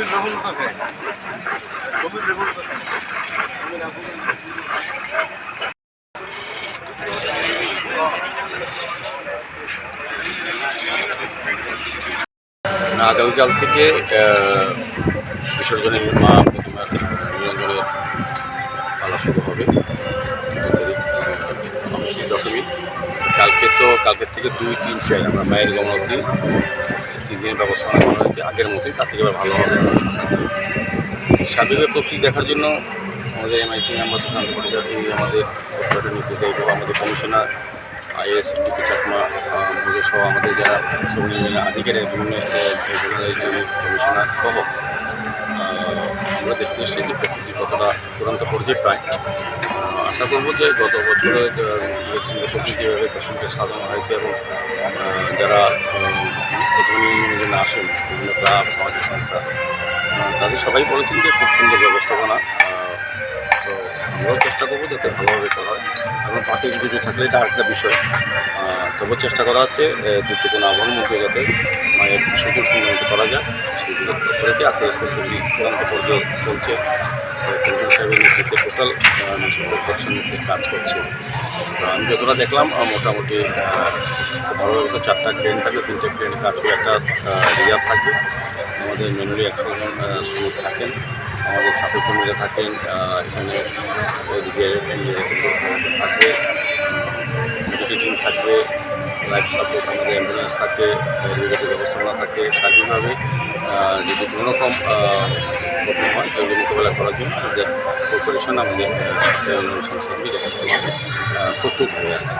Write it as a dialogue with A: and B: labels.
A: কেন কালকে কালকে কালকে কি করছিল
B: আগামীকাল থেকে বিসর্জনের মা প্রতিমা নিরঞ্জনের পালা শুরু হবে। দশমী কালকে তো, কালকের থেকে দুই, তিন চার আমরা, মায়ের গমন তিন দিনের ব্যবস্থা করা হয়েছে। আগের মতোই তার থেকে ভালো হবে। সার্বিক প্রস্তুতি দেখার জন্য আমাদের এমআইসি মেম্বার শান্ত পরিজাতি আমাদের উদ্ঘাটন নীতি দেখব আমাদের কমিশনার আইএস ডিপি চাকমা সহ আমাদের যারা শ্রমিক ইউনিয়নের আধিকারিক, বিভিন্ন কমিশনার সহ আমরা দেখতে এসেছি যে প্রস্তুতি কতটা চূড়ান্ত পর্যায়ে প্রায়। আশা করব যে গত বছরে সত্যি যেভাবে পেশেন্টকে সাজানো হয়েছে এবং যারা প্রথমে আসেন, বিভিন্ন ক্লাব সমাজের সংস্থা তাদের সবাই বলেছেন যে খুব সুন্দর ব্যবস্থাপনা তো আমরাও চেষ্টা করব যাতে ভালোভাবে করা হয়। এবং পাখি কিছু থাকলে এটা আরেকটা বিষয়। তবুও চেষ্টা করা হচ্ছে দুটো কোনো আবহাওয়ার মধ্যে যাতে মায়ের সুযোগ সুন্দর করা যায়। সেগুলো করেছে আছে পর্যায়ে চলছে। কমিশন সাহেবের টোটাল পার্সেন্ট কাজ করছে আমি যতটা দেখলাম মোটামুটি ভালো ব্যবস্থা চারটা ট্রেন থাকবে তিনটে ট্রেন কাজ করে একটা রিজার্ভ থাকবে আমাদের মেনুরি একশো জন শ্রমিক থাকেন আমাদের সাপোর্ট কর্মীরা থাকেন এখানে এদিকে থাকবে মেডিকেল টিম থাকবে লাইফ সাপোর্ট আমাদের অ্যাম্বুলেন্স থাকে রেগুলেটরি ব্যবস্থাপনা থাকে স্বাধীনভাবে যদি কোনো রকম প্রবলেম হয় এগুলো মোকাবেলা করার জন্য আমাদের কর্পোরেশন আমাদের সংস্থাগুলি যথেষ্টভাবে প্রস্তুত হয়ে আছে।